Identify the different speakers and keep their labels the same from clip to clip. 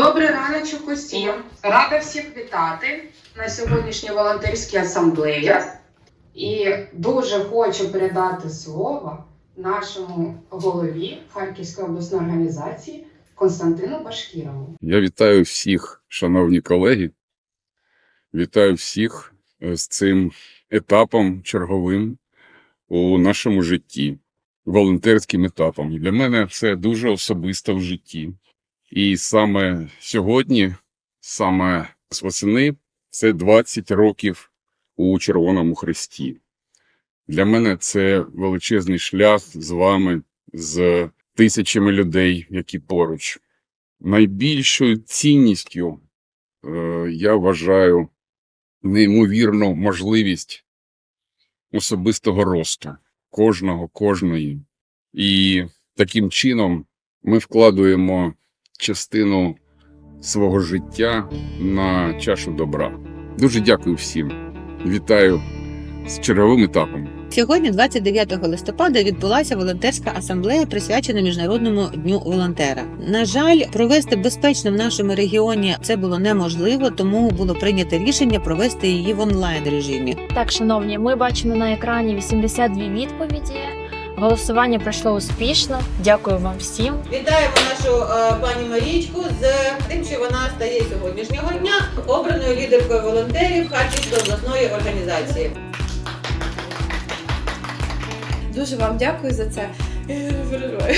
Speaker 1: Добрий раночок усім. Рада всіх вітати на сьогоднішній волонтерській асамблеї. І дуже хочу передати слово нашому голові Харківської обласної організації Константину Башкірову.
Speaker 2: Я вітаю всіх, шановні колеги. Вітаю всіх е, з цим етапом черговим у нашому житті, волонтерським етапом. Для мене це дуже особисто в житті. І саме сьогодні, саме з восени, це 20 років у Червоному Хресті. Для мене це величезний шлях з вами, з тисячами людей, які поруч найбільшою цінністю е, я вважаю неймовірну можливість особистого росту кожного, кожної. І таким чином ми вкладуємо частину свого життя на чашу добра. Дуже дякую всім. Вітаю з черговим етапом.
Speaker 3: Сьогодні, 29 листопада, відбулася волонтерська асамблея, присвячена міжнародному дню волонтера. На жаль, провести безпечно в нашому регіоні це було неможливо, тому було прийнято рішення провести її в онлайн режимі.
Speaker 4: Так, шановні, ми бачимо на екрані 82 відповіді. Голосування пройшло успішно. Дякую вам всім.
Speaker 5: Вітаємо нашу е, пані Марічку з тим, що вона стає сьогоднішнього дня обраною лідеркою волонтерів Харківської обласної організації.
Speaker 6: Дуже вам дякую за це. Переживаю.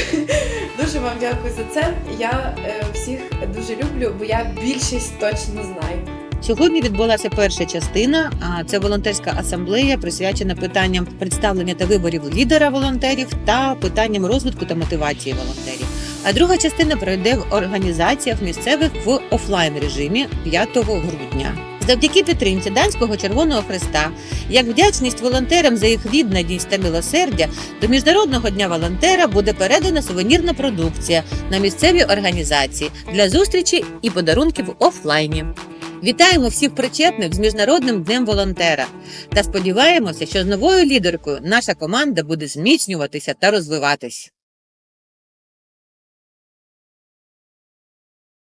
Speaker 6: Дуже вам дякую за це. Я е, всіх дуже люблю, бо я більшість точно знаю.
Speaker 3: Сьогодні відбулася перша частина. А це волонтерська асамблея, присвячена питанням представлення та виборів лідера волонтерів та питанням розвитку та мотивації волонтерів. А друга частина пройде в організаціях місцевих в офлайн режимі 5 грудня. Завдяки підтримці Данського Червоного Христа, як вдячність волонтерам за їх відданість та милосердя, до Міжнародного дня волонтера буде передана сувенірна продукція на місцеві організації для зустрічі і подарунків офлайні. Вітаємо всіх причетних з Міжнародним днем волонтера та сподіваємося, що з новою лідеркою наша команда буде зміцнюватися та розвиватись.